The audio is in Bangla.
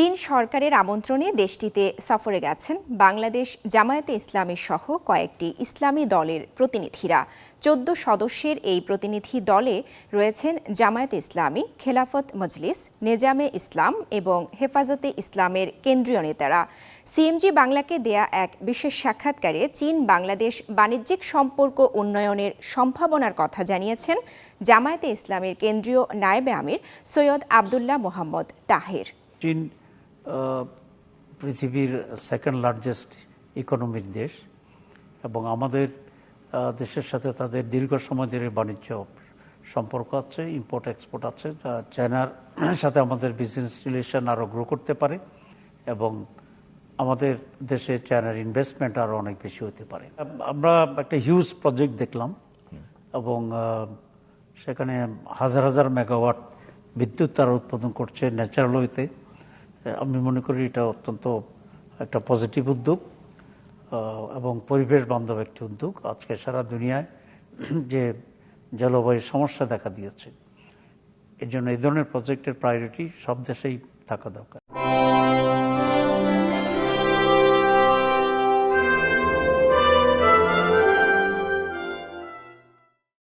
চীন সরকারের আমন্ত্রণে দেশটিতে সফরে গেছেন বাংলাদেশ জামায়াতে ইসলামী সহ কয়েকটি ইসলামী দলের প্রতিনিধিরা। চোদ্দ সদস্যের এই প্রতিনিধি দলে রয়েছেন জামায়াতে ইসলামী, খেলাফত মজলিস, নেজামে ইসলাম এবং হেফাজতে ইসলামের কেন্দ্রীয় নেতারা। সিএমজি বাংলাকে দেয়া এক বিশেষ সাক্ষাৎকারে চীন বাংলাদেশ বাণিজ্যিক সম্পর্ক উন্নয়নের সম্ভাবনার কথা জানিয়েছেন জামায়াতে ইসলামের কেন্দ্রীয় নায়েবে আমির সৈয়দ আবদুল্লাহ মোহাম্মদ তাহের। চীন পৃথিবীর সেকেন্ড লার্জেস্ট ইকোনমির দেশ এবং আমাদের দেশের সাথে তাদের দীর্ঘ সময় ধরে বাণিজ্য সম্পর্ক আছে ইম্পোর্ট এক্সপোর্ট আছে, যা চায়নার সাথে আমাদের বিজনেস রিলেশন আরও গ্রো করতে পারে এবং আমাদের দেশে চায়নার ইনভেস্টমেন্ট আরও অনেক বেশি হতে পারে। আমরা একটা হিউজ প্রজেক্ট দেখলাম এবং সেখানে হাজার হাজার মেগাওয়াট বিদ্যুৎ তারা উৎপাদন করছে ন্যাচারাল ওয়েতে আমি মনে করি এটা অত্যন্ত একটা পজিটিভ উদ্যোগ এবং পরিবেশ বান্ধব একটি উদ্যোগ। আজকে সারা দুনিয়ায় যে জলবায়ুর সমস্যা দেখা দিয়েছে, এর জন্য এই ধরনের প্রজেক্টের প্রায়োরিটি সব দেশেই থাকা দরকার।